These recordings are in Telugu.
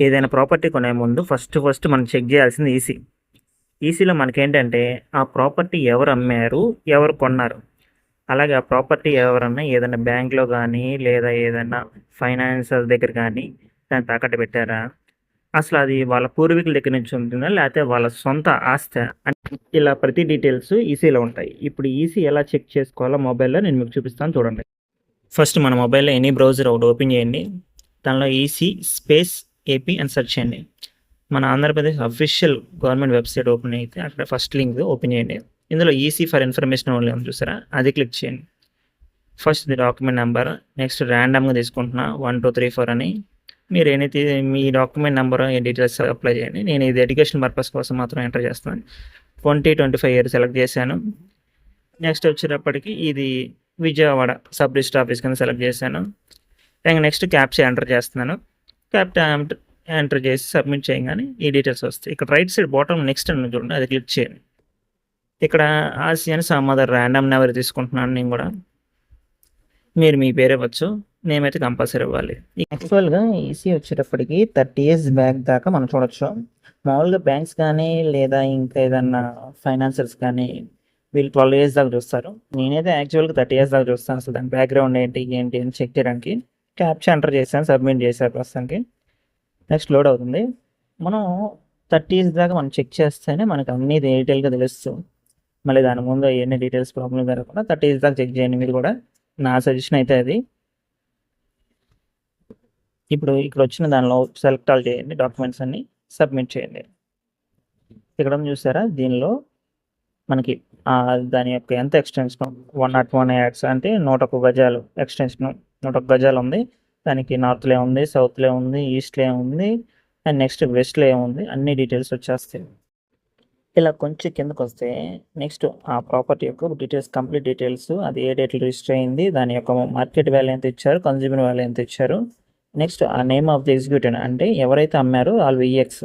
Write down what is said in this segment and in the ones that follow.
ఏదైనా ప్రాపర్టీ కొనే ముందు ఫస్ట్ ఫస్ట్ మనం చెక్ చేయాల్సింది ఈసీ ఈసీలో మనకేంటంటే ఆ ప్రాపర్టీ ఎవరు అమ్మారు ఎవరు కొన్నారు. అలాగే ఆ ప్రాపర్టీ ఎవరన్నా ఏదైనా బ్యాంక్లో కానీ లేదా ఏదైనా ఫైనాన్సర్ దగ్గర కానీ దాన్ని తాకట్టు పెట్టారా? అసలు అది వాళ్ళ పూర్వీకుల దగ్గర నుంచి ఉంటుందా లేకపోతే వాళ్ళ సొంత ఆస్తి? ఇలా ప్రతి డీటెయిల్స్ ఈసీలో ఉంటాయి. ఇప్పుడు ఈసీ ఎలా చెక్ చేసుకోవాలో మొబైల్లో నేను మీకు చూపిస్తాను చూడండి. ఫస్ట్ మన మొబైల్లో ఎనీ బ్రౌజర్ ఒకటి ఓపెన్ చేయండి. దానిలో ఈసీ స్పేస్ ఏపీ అని సెర్చ్ చేయండి. మన Andhra Pradesh official government website open అయితే అక్కడ ఫస్ట్ లింక్ ఓపెన్ చేయండి. ఇందులో ఈసీ ఫర్ ఇన్ఫర్మేషన్ ఓన్లీ ఉంది చూసారా? అది క్లిక్ చేయండి. First the document number next ర్యాండమ్గా తీసుకుంటున్నా వన్ టూ త్రీ ఫోర్ అని. మీరు ఏదైతే మీ డాక్యుమెంట్ నెంబర్ ఏ డీటెయిల్స్ అప్లై చేయండి. నేను ఇది ఎడ్యుకేషన్ పర్పస్ కోసం మాత్రం ఎంటర్ చేస్తాను twenty twenty five year select చేశాను. నెక్స్ట్ వచ్చేటప్పటికి ఇది విజయవాడ సబ్ రిజిస్టర్ ఆఫీస్ కింద సెలెక్ట్ చేశాను. ఇంకా నెక్స్ట్ క్యాప్చర్ ఎంటర్ చేస్తున్నాను. క్యాప్చా ఎంటర్ చేసి సబ్మిట్ చేయగానే ఈ డీటెయిల్స్ వస్తాయి. ఇక్కడ రైట్ సైడ్ బాటమ్ నెక్స్ట్ అని చూడండి అది క్లిక్ చేయండి. ఇక్కడ Asian some other random never తీసుకుంటున్నాను నేను కూడా. మీరు మీ పేరు ఇవ్వచ్చు నేమైతే కంపల్సరీ ఇవ్వాలి. యాక్చువల్గా ఈసీ వచ్చేటప్పటికి థర్టీ ఇయర్స్ బ్యాక్ దాకా మనం చూడొచ్చు. మామూలుగా బ్యాంక్స్ కానీ లేదా ఇంకా ఏదన్నా ఫైనాన్సర్స్ కానీ వీళ్ళు ట్వెల్వ్ ఇయర్స్ దాకా చూస్తారు. నేనైతే యాక్చువల్గా థర్టీ ఇయర్స్ దాకా చూస్తాను అసలు దాని బ్యాక్గ్రౌండ్ ఏంటి ఏంటి అని చెక్ చేయడానికి. క్యాప్చా ఎంటర్ చేశాను సబ్మిట్ చేశాను ప్రస్తుతానికి. నెక్స్ట్ లోడ్ అవుతుంది. మనం థర్టీ దాకా మనం చెక్ చేస్తేనే మనకు అన్ని డీటెయిల్గా తెలుస్తుంది మళ్ళీ దాని ముందు ఎన్ని డీటెయిల్స్ ప్రాబ్లం జరగకుండా థర్టీ దాకా చెక్ చేయండి మీరు కూడా. నా సజెషన్ అయితే అది. ఇప్పుడు ఇక్కడ వచ్చిన దానిలో సెలెక్ట్ ఆల్ చేయండి డాక్యుమెంట్స్ అన్ని సబ్మిట్ చేయండి. ఇక్కడ చూసారా? దీనిలో మనకి దాని యొక్క ఎంత extension one naught one ads అంటే నూట ఒక గజాలు ఎక్స్టెన్షన్ నూట ఒక గజాలు ఉంది. దానికి నార్త్లో ఉంది సౌత్లో ఉంది ఈస్ట్లో ఉంది అండ్ నెక్స్ట్ వెస్ట్లో ఉంది అన్ని డీటెయిల్స్ వచ్చేస్తాయి. ఇలా కొంచెం కిందకు వస్తే నెక్స్ట్ ఆ ప్రాపర్టీ యొక్క డీటెయిల్స్ కంప్లీట్ డీటెయిల్స్ అది ఏ డేట్లో రిజిస్టర్ అయింది దాని యొక్క మార్కెట్ వాల్యూ ఎంత ఇచ్చారు కన్జ్యూమర్ వాల్యూ ఎంత ఇచ్చారు. నెక్స్ట్ ఆ నేమ్ ఆఫ్ ది ఎగ్జిక్యూటివ్ అంటే ఎవరైతే అమ్మారో వాళ్ళు విఎక్స్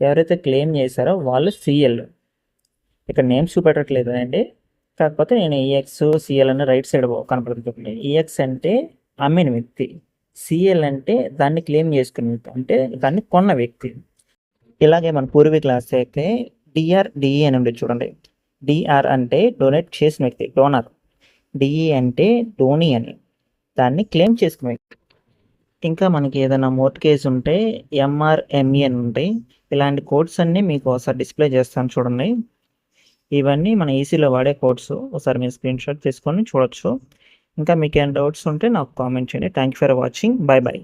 ఎవరైతే క్లెయిమ్ చేశారో వాళ్ళు సిఎల్. ఇక్కడ నేమ్స్ చూపెట్టట్లేదు అండి కాకపోతే నేను ఈఎక్స్ సిఎల్ అనే రైట్ సైడ్ కనపడుతుంది. ఈఎక్స్ అంటే అమ్మిన వ్యక్తి. సిఎల్ అంటే దాన్ని క్లెయిమ్ చేసుకునే వ్యక్తి అంటే దాన్ని కొన్న వ్యక్తి. ఇలాగే మన పూర్వీకులు అయితే డిఆర్ డిఈ అని ఉంది చూడండి. డిఆర్ అంటే డొనేట్ చేసిన వ్యక్తి డోనర్. డిఈ అంటే డోనీ అని. దాన్ని క్లెయిమ్ చేసుకునే వ్యక్తి. ఇంకా మనకి ఏదైనా మోట్ కేసు ఉంటే ఎంఆర్ఎంఈ అని ఉంటాయి. ఇలాంటి కోడ్స్ అన్నీ మీకు ఒకసారి డిస్ప్లే చేస్తాను చూడండి. ఇవన్నీ మన ఈసీలో వాడే కోడ్స్. ఒకసారి మీరు స్క్రీన్ షాట్ తీసుకొని చూడొచ్చు. ఇంకా మీకు ఏమైనా డౌట్స్ ఉంటే నాకు కామెంట్ చేయండి. Thank you for watching bye bye